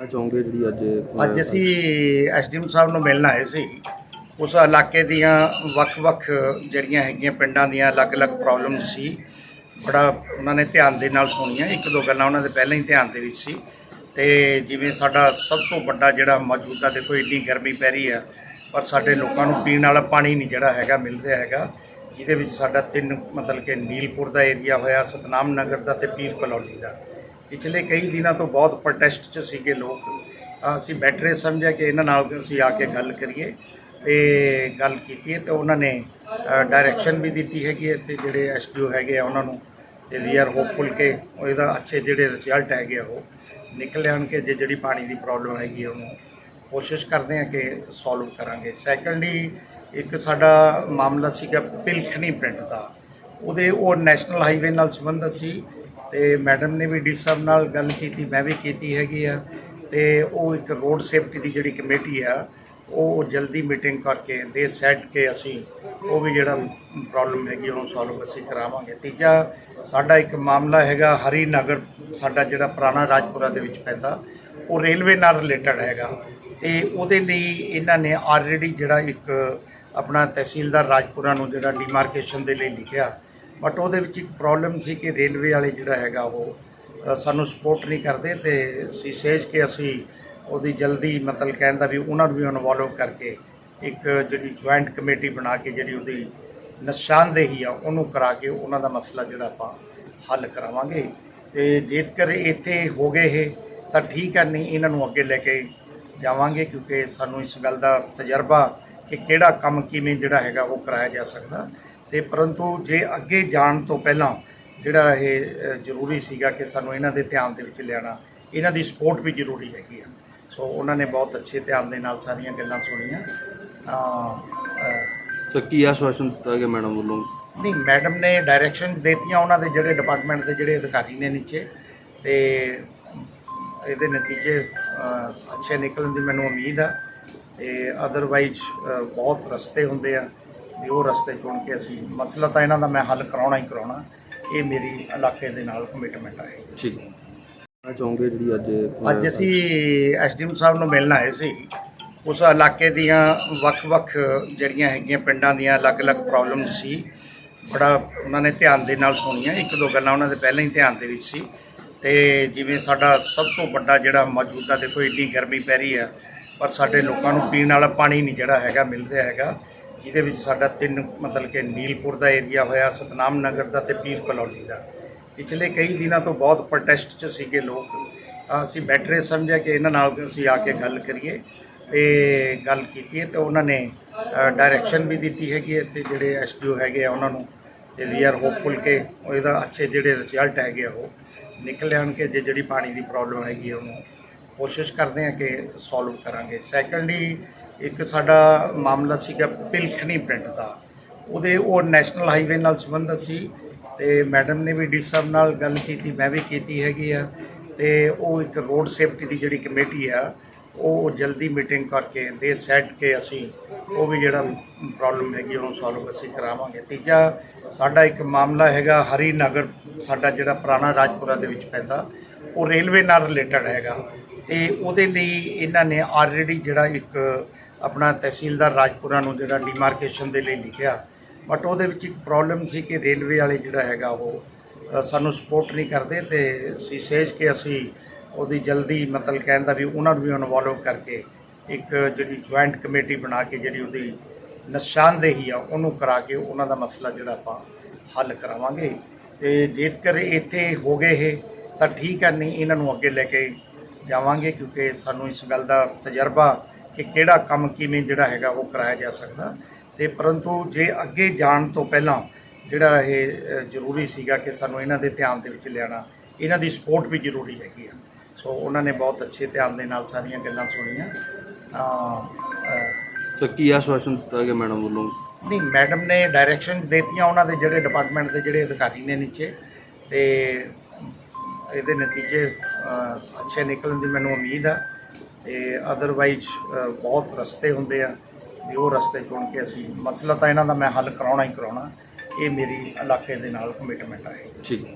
ਕਹਿਣਾ ਚਾਹੋਗੇ ਜਿਹੜੀ ਅੱਜ ਅੱਜ ਅਸੀਂ ਐਸਡੀਐਮ ਸਾਹਿਬ ਨੂੰ ਮਿਲਣ ਆਏ ਸੀ। ਉਸ ਇਲਾਕੇ ਦੀਆਂ ਵੱਖ-ਵੱਖ ਜਿਹੜੀਆਂ ਹੈਗੀਆਂ ਪਿੰਡਾਂ ਦੀਆਂ ਅਲੱਗ-ਅਲੱਗ ਪ੍ਰੋਬਲਮ ਸੀ। ਬੜਾ ਉਹਨਾਂ ਨੇ ਧਿਆਨ ਦੇ ਨਾਲ ਸੁਣੀਆਂ। ਇੱਕ ਦੋ ਗੱਲਾਂ ਉਹਨਾਂ ਦੇ ਪਹਿਲਾਂ ਹੀ ਧਿਆਨ ਦੇ ਵਿੱਚ ਸੀ। ਤੇ ਜਿਵੇਂ ਸਾਡਾ ਸਭ ਤੋਂ ਵੱਡਾ ਜਿਹੜਾ ਮੌਜੂਦਾ ਦੇਖੋ, ਇੰਨੀ ਗਰਮੀ ਪੈ ਰਹੀ ਆ, ਪਰ ਸਾਡੇ ਲੋਕਾਂ ਨੂੰ ਪੀਣ ਵਾਲਾ ਪਾਣੀ ਨਹੀਂ ਜਿਹੜਾ ਹੈਗਾ, ਮਿਲ ਰਿਹਾ ਹੈਗਾ। ਜਿਹਦੇ ਵਿੱਚ ਸਾਡਾ ਤਿੰਨ, ਮਤਲਬ ਕਿ ਨੀਲਪੁਰ ਦਾ ਏਰੀਆ ਹੋਇਆ, ਸਤਨਾਮ ਨਗਰ ਦਾ ਤੇ ਪੀਰ ਕਲੋਨੀ ਦਾ। ਪਿਛਲੇ ਕਈ ਦਿਨਾਂ ਤੋਂ ਬਹੁਤ ਪ੍ਰੋਟੈਸਟ 'ਚ ਸੀਗੇ ਲੋਕ। ਤਾਂ ਅਸੀਂ ਬੈਠੇ ਸਮਝਿਆ ਕਿ ਇਹਨਾਂ ਨਾਲ ਅਸੀਂ ਆ ਕੇ ਗੱਲ ਕਰੀਏ ਤੇ ਗੱਲ ਕੀਤੀ ਹੈ ਤੇ ਉਹਨਾਂ ਨੇ ਡਾਇਰੈਕਸ਼ਨ ਵੀ ਦਿੱਤੀ ਹੈਗੀ ਹੈ ਤੇ ਜਿਹੜੇ ਐਸਡੀਓ ਹੈਗੇ ਆ ਉਹਨਾਂ ਨੂੰ ਤੇ ਵੀ ਆਰ ਹੋਪਫੁਲ ਕਿ ਇਹਦਾ ਅੱਛੇ ਜਿਹੜੇ ਰਿਜ਼ਲਟ ਹੈਗੇ ਆ ਉਹ ਨਿਕਲ ਆਉਣਗੇ ਜੇ ਜਿਹੜੀ ਪਾਣੀ ਦੀ ਪ੍ਰੋਬਲਮ ਹੈਗੀ ਉਹਨੂੰ ਕੋਸ਼ਿਸ਼ ਕਰਦੇ ਆ ਕਿ ਸੋਲਵ ਕਰਾਂਗੇ। ਸੈਕੰਡਲੀ ਇੱਕ ਸਾਡਾ ਮਾਮਲਾ ਸੀਗਾ ਪਿਲਖਣੀ ਪਿੰਡ ਦਾ। ਉਹਦੇ, ਉਹ ਨੈਸ਼ਨਲ ਹਾਈਵੇ ਨਾਲ ਸੰਬੰਧਿਤ ਸੀ। ਤੇ ਮੈਡਮ ਨੇ ਵੀ ਡੀ ਸਾਹਿਬ ਨਾਲ ਗੱਲ ਕੀਤੀ, ਮੈਂ ਵੀ ਕੀਤੀ ਹੈਗੀ ਆ। ਤੇ ਉਹ ਇੱਕ ਰੋਡ ਸੇਫਟੀ ਦੀ ਜਿਹੜੀ ਕਮੇਟੀ ਆ, ਉਹ ਜਲਦੀ ਮੀਟਿੰਗ ਕਰਕੇ ਦੇ ਸੈਟ ਕੇ ਅਸੀਂ ਉਹ ਵੀ ਜਿਹੜਾ ਪ੍ਰੋਬਲਮ ਹੈਗੀ ਉਹਨੂੰ ਸੋਲਵ ਅਸੀਂ ਕਰਾਵਾਂਗੇ। ਤੀਜਾ, ਸਾਡਾ ਇੱਕ ਮਾਮਲਾ ਹੈਗਾ ਹਰੀ ਨਗਰ ਸਾਡਾ ਜਿਹੜਾ ਪੁਰਾਣਾ ਰਾਜਪੁਰਾ ਦੇ ਵਿੱਚ ਪੈਂਦਾ, ਉਹ ਰੇਲਵੇ ਨਾਲ ਰਿਲੇਟਡ ਹੈਗਾ। ਤੇ ਉਹਦੇ ਲਈ ਇਹਨਾਂ ਨੇ ਆਲਰੇਡੀ ਜਿਹੜਾ ਇੱਕ ਆਪਣਾ ਤਹਿਸੀਲਦਾਰ ਰਾਜਪੁਰਾ ਨੂੰ ਜਿਹੜਾ ਡੀਮਾਰਕੇਸ਼ਨ ਦੇ ਲਈ ਲਿਖਿਆ ਬਟ ਉਹਦੇ ਵਿੱਚ ਇੱਕ ਪ੍ਰੋਬਲਮ ਸੀ ਕਿ ਰੇਲਵੇ ਵਾਲੇ ਜਿਹੜਾ ਹੈਗਾ ਉਹ ਸਾਨੂੰ ਸਪੋਰਟ ਨਹੀਂ ਕਰਦੇ ਤੇ ਸੀ ਸੇਜ ਕੇ ਅਸੀਂ ਉਹਦੀ ਜਲਦੀ ਮਤਲਬ ਕਹਿੰਦਾ ਵੀ ਉਹਨਾਂ ਨੂੰ ਵੀ ਇਨਵੋਲਵ ਕਰਕੇ ਇੱਕ ਜਿਹੜੀ ਜੁਆਇੰਟ ਕਮੇਟੀ ਬਣਾ ਕੇ ਜਿਹੜੀ ਉਹਦੀ ਨਿਸ਼ਾਨਦੇਹੀ ਆ, ਉਹਨੂੰ ਕਰਾ ਕੇ ਉਹਨਾਂ ਦਾ ਮਸਲਾ ਜਿਹੜਾ ਆਪਾਂ ਹੱਲ ਕਰਾਵਾਂਗੇ। ਤੇ ਜੇਕਰ ਇੱਥੇ ਹੋ ਗਏ ਇਹ, ਤਾਂ ਠੀਕ ਹੈ ਨਹੀਂ ਇਹਨਾਂ ਨੂੰ ਅੱਗੇ ਲੈ ਕੇ ਜਾਵਾਂਗੇ ਕਿਉਂਕਿ ਸਾਨੂੰ ਇਸ ਗੱਲ ਦਾ ਤਜਰਬਾ ਕਿ ਕਿਹੜਾ ਕੰਮ ਕਿਵੇਂ ਜਿਹੜਾ ਹੈਗਾ ਉਹ ਕਰਾਇਆ ਜਾ ਸਕਦਾ। ਤੇ ਪਰੰਤੂ ਜੇ ਅੱਗੇ ਜਾਣ ਤੋਂ ਪਹਿਲਾਂ ਜਿਹੜਾ ਇਹ ਜ਼ਰੂਰੀ ਸੀਗਾ ਕਿ ਸਾਨੂੰ ਇਹਨਾਂ ਦੇ ਧਿਆਨ ਦੇ ਵਿੱਚ ਲਿਆਣਾ ਇਹਨਾਂ ਦੀ ਸਪੋਰਟ ਵੀ ਜ਼ਰੂਰੀ ਹੈਗੀ ਆ। ਸੋ ਉਹਨਾਂ ਨੇ ਬਹੁਤ ਅੱਛੇ ਧਿਆਨ ਦੇ ਨਾਲ ਸਾਰੀਆਂ ਗੱਲਾਂ ਸੁਣੀਆਂ। ਤਾਂ ਕੀ ਆਸ਼ਵਾਸਨ ਦਿੱਤਾ ਗਿਆ ਮੈਡਮ ਵੱਲੋਂ? ਨਹੀਂ ਮੈਡਮ ਨੇ ਡਾਇਰੈਕਸ਼ਨ ਦਿੱਤੀਆਂ ਉਹਨਾਂ ਦੇ ਜਿਹੜੇ ਡਿਪਾਰਟਮੈਂਟ ਦੇ ਜਿਹੜੇ ਅਧਿਕਾਰੀ ਨੇ ਨੀਚੇ ਤੇ ਇਹਦੇ ਨਤੀਜੇ ਅੱਛੇ ਨਿਕਲਣ ਦੀ ਮੈਨੂੰ ਉਮੀਦ ਆ। ਤੇ ਅਦਰਵਾਈਜ਼ ਬਹੁਤ ਰਸਤੇ ਹੁੰਦੇ ਆ। ਵੀ ਉਹ ਰਸਤੇ ਚੁਣ ਕੇ ਅਸੀਂ ਮਸਲਾ ਤਾਂ ਇਹਨਾਂ ਦਾ ਮੈਂ ਹੱਲ ਕਰਾਉਣਾ ਹੀ ਕਰਾਉਣਾ। ਇਹ ਮੇਰੀ ਇਲਾਕੇ ਦੇ ਨਾਲ ਕਮਿਟਮੈਂਟ ਹੈ ਠੀਕ। ਕਹਿਣਾ ਚਾਹੋਗੇ ਜਿਹੜੀ ਅੱਜ ਅੱਜ ਅਸੀਂ ਐਸਡੀਐਮ ਸਾਹਿਬ ਨੂੰ ਮਿਲਣ ਆਏ ਸੀ। ਉਸ ਇਲਾਕੇ ਦੀਆਂ ਵੱਖ-ਵੱਖ ਜਿਹੜੀਆਂ ਹੈਗੀਆਂ ਪਿੰਡਾਂ ਦੀਆਂ ਅਲੱਗ-ਅਲੱਗ ਪ੍ਰੋਬਲਮਸ ਸੀ। ਬੜਾ ਉਹਨਾਂ ਨੇ ਧਿਆਨ ਦੇ ਨਾਲ ਸੁਣੀਆਂ। ਇੱਕ ਦੋ ਗੱਲਾਂ ਉਹਨਾਂ ਦੇ ਪਹਿਲਾਂ ਹੀ ਧਿਆਨ ਦੇ ਵਿੱਚ ਸੀ। ਤੇ ਜਿਵੇਂ ਸਾਡਾ ਸਭ ਤੋਂ ਵੱਡਾ ਜਿਹੜਾ ਮੌਜੂਦਾ ਦੇਖੋ ਇੰਨੀ ਗਰਮੀ ਪੈ ਰਹੀ ਆ ਪਰ ਸਾਡੇ ਲੋਕਾਂ ਨੂੰ ਪੀਣ ਵਾਲਾ ਪਾਣੀ ਨਹੀਂ ਜਿਹੜਾ ਹੈਗਾ ਮਿਲ ਰਿਹਾ ਹੈਗਾ। ਜਿਹਦੇ ਵਿੱਚ ਸਾਡਾ ਤਿੰਨ, ਮਤਲਬ ਕਿ ਨੀਲਪੁਰ ਦਾ ਏਰੀਆ ਹੋਇਆ ਸਤਨਾਮ ਨਗਰ ਦਾ ਤੇ ਪੀਰ ਕਲੋਨੀ ਦਾ। ਪਿਛਲੇ ਕਈ ਦਿਨਾਂ ਤੋਂ ਬਹੁਤ ਪ੍ਰੋਟੈਸਟ 'ਚ ਸੀਗੇ ਲੋਕ। ਤਾਂ ਅਸੀਂ ਬੈਠੇ ਸਮਝਿਆ ਕਿ ਇਹਨਾਂ ਨਾਲ ਅਸੀਂ ਆ ਕੇ ਗੱਲ ਕਰੀਏ ਤੇ ਗੱਲ ਕੀਤੀ ਹੈ ਤੇ ਉਹਨਾਂ ਨੇ ਡਾਇਰੈਕਸ਼ਨ ਵੀ ਦਿੱਤੀ ਹੈਗੀ ਹੈ ਤੇ ਜਿਹੜੇ ਐਸਡੀਓ ਹੈਗੇ ਆ ਉਹਨਾਂ ਨੂੰ ਤੇ ਵੀ ਆਰ ਹੋਪਫੁਲ ਕਿ ਇਹਦਾ ਅੱਛੇ ਜਿਹੜੇ ਰਿਜ਼ਲਟ ਹੈਗੇ ਆ ਉਹ ਨਿਕਲ ਆਉਣਗੇ ਜੇ ਜਿਹੜੀ ਪਾਣੀ ਦੀ ਪ੍ਰੋਬਲਮ ਹੈਗੀ ਉਹਨੂੰ। ਕੋਸ਼ਿਸ਼ ਕਰਦੇ ਆ ਕਿ ਸੋਲਵ ਕਰਾਂਗੇ। ਸੈਕੰਡਲੀ ਇੱਕ ਸਾਡਾ ਮਾਮਲਾ ਸੀਗਾ ਪਿਲਖਣੀ ਪਿੰਡ ਦਾ। ਉਹਦੇ ਉਹ ਨੈਸ਼ਨਲ ਹਾਈਵੇ ਨਾਲ ਸੰਬੰਧਿਤ ਸੀ ਤੇ ਮੈਡਮ ਨੇ ਵੀ ਡੀ ਸਾਹਿਬ ਨਾਲ ਗੱਲ ਕੀਤੀ, ਮੈਂ ਵੀ ਕੀਤੀ ਹੈਗੀ ਆ। ਤੇ ਉਹ ਇੱਕ ਰੋਡ ਸੇਫਟੀ ਦੀ ਜਿਹੜੀ ਕਮੇਟੀ ਆ, ਉਹ ਜਲਦੀ ਮੀਟਿੰਗ ਕਰਕੇ ਦੇ ਸੈਟ ਕੇ ਅਸੀਂ, ਉਹ ਵੀ ਜਿਹੜਾ ਪ੍ਰੋਬਲਮ ਹੈਗੀ ਉਹਨੂੰ ਸੋਲਵ ਅਸੀਂ ਕਰਾਵਾਂਗੇ। ਤੀਜਾ ਸਾਡਾ ਇੱਕ ਮਾਮਲਾ ਹੈਗਾ ਹਰੀ ਨਗਰ ਸਾਡਾ ਜਿਹੜਾ ਪੁਰਾਣਾ ਰਾਜਪੁਰਾ ਦੇ ਵਿੱਚ ਪੈਂਦਾ, ਉਹ ਰੇਲਵੇ ਨਾਲ ਰਿਲੇਟਡ ਹੈਗਾ। ਤੇ ਉਹਦੇ ਲਈ ਇਹਨਾਂ ਨੇ ਆਲਰੇਡੀ ਜਿਹੜਾ ਇੱਕ ਆਪਣਾ ਤਹਿਸੀਲਦਾਰ ਰਾਜਪੁਰਾ ਨੂੰ ਜਿਹੜਾ ਡੀਮਾਰਕੇਸ਼ਨ ਦੇ ਲਈ ਲਿਖਿਆ। ਬਟ ਉਹਦੇ ਵਿੱਚ ਇੱਕ ਪ੍ਰੋਬਲਮ ਸੀ ਕਿ ਰੇਲਵੇ ਵਾਲੇ ਜਿਹੜਾ ਹੈਗਾ ਉਹ ਸਾਨੂੰ ਸਪੋਰਟ ਨਹੀਂ ਕਰਦੇ ਤੇ ਅਸੀਂ ਸੇਜ ਕੇ ਅਸੀਂ ਉਹਦੀ ਜਲਦੀ ਮਤਲਬ ਕਹਿੰਦਾ ਵੀ ਉਹਨਾਂ ਨੂੰ ਵੀ ਇਨਵੋਲਵ ਕਰਕੇ ਇੱਕ ਜਿਹੜੀ ਜੁਆਇੰਟ ਕਮੇਟੀ ਬਣਾ ਕੇ ਜਿਹੜੀ ਉਹਦੀ ਨਿਸ਼ਾਨਦੇਹੀ ਆ, ਉਹਨੂੰ ਕਰਾ ਕੇ ਉਹਨਾਂ ਦਾ ਮਸਲਾ ਜਿਹੜਾ ਆਪਾਂ ਹੱਲ ਕਰਾਵਾਂਗੇ। ਤੇ ਜੇਕਰ ਇੱਥੇ ਹੋ ਗਏ ਇਹ, ਤਾਂ ਠੀਕ ਹੈ, ਨਹੀਂ ਇਹਨਾਂ ਨੂੰ ਅੱਗੇ ਲੈ ਕੇ ਜਾਵਾਂਗੇ ਕਿਉਂਕਿ ਸਾਨੂੰ ਇਸ ਗੱਲ ਦਾ ਤਜਰਬਾ ਕਿ ਕਿਹੜਾ ਕੰਮ ਕਿਵੇਂ ਜਿਹੜਾ ਹੈਗਾ ਉਹ ਕਰਾਇਆ ਜਾ ਸਕਦਾ। ਤੇ ਪਰੰਤੂ ਜੇ ਅੱਗੇ ਜਾਣ ਤੋਂ ਪਹਿਲਾਂ ਜਿਹੜਾ ਇਹ ਜ਼ਰੂਰੀ ਸੀਗਾ ਕਿ ਸਾਨੂੰ ਇਹਨਾਂ ਦੇ ਧਿਆਨ ਦੇ ਵਿੱਚ ਲਿਆਣਾ ਇਹਨਾਂ ਦੀ ਸਪੋਰਟ ਵੀ ਜ਼ਰੂਰੀ ਹੈਗੀ ਆ। ਸੋ ਉਹਨਾਂ ਨੇ ਬਹੁਤ ਅੱਛੇ ਧਿਆਨ ਦੇ ਨਾਲ ਸਾਰੀਆਂ ਗੱਲਾਂ ਸੁਣੀਆਂ। ਤਾਂ ਕੀ ਆਸ਼ਵਾਸਨ ਦਿੱਤਾ ਗਿਆ ਮੈਡਮ ਵੱਲੋਂ? ਨਹੀਂ ਮੈਡਮ ਨੇ ਡਾਇਰੈਕਸ਼ਨ ਦਿੱਤੀਆਂ ਉਹਨਾਂ ਦੇ ਜਿਹੜੇ ਡਿਪਾਰਟਮੈਂਟ ਦੇ ਜਿਹੜੇ ਅਧਿਕਾਰੀ ਨੇ ਨੀਚੇ। ਤੇ ਇਹਦੇ ਨਤੀਜੇ ਅੱਛੇ ਨਿਕਲਣ ਦੀ ਮੈਨੂੰ ਉਮੀਦ ਆ। ਤੇ ਅਦਰਵਾਈਜ਼ ਬਹੁਤ ਰਸਤੇ ਹੁੰਦੇ ਆ। ਵੀ ਉਹ ਰਸਤੇ ਚੁਣ ਕੇ ਅਸੀਂ, ਮਸਲਾ ਤਾਂ ਇਹਨਾਂ ਦਾ ਮੈਂ ਹੱਲ ਕਰਾਉਣਾ ਹੀ ਕਰਾਉਣਾ। ਇਹ ਮੇਰੀ ਇਲਾਕੇ ਦੇ ਨਾਲ ਕਮਿਟਮੈਂਟ ਹੈ ਠੀਕ।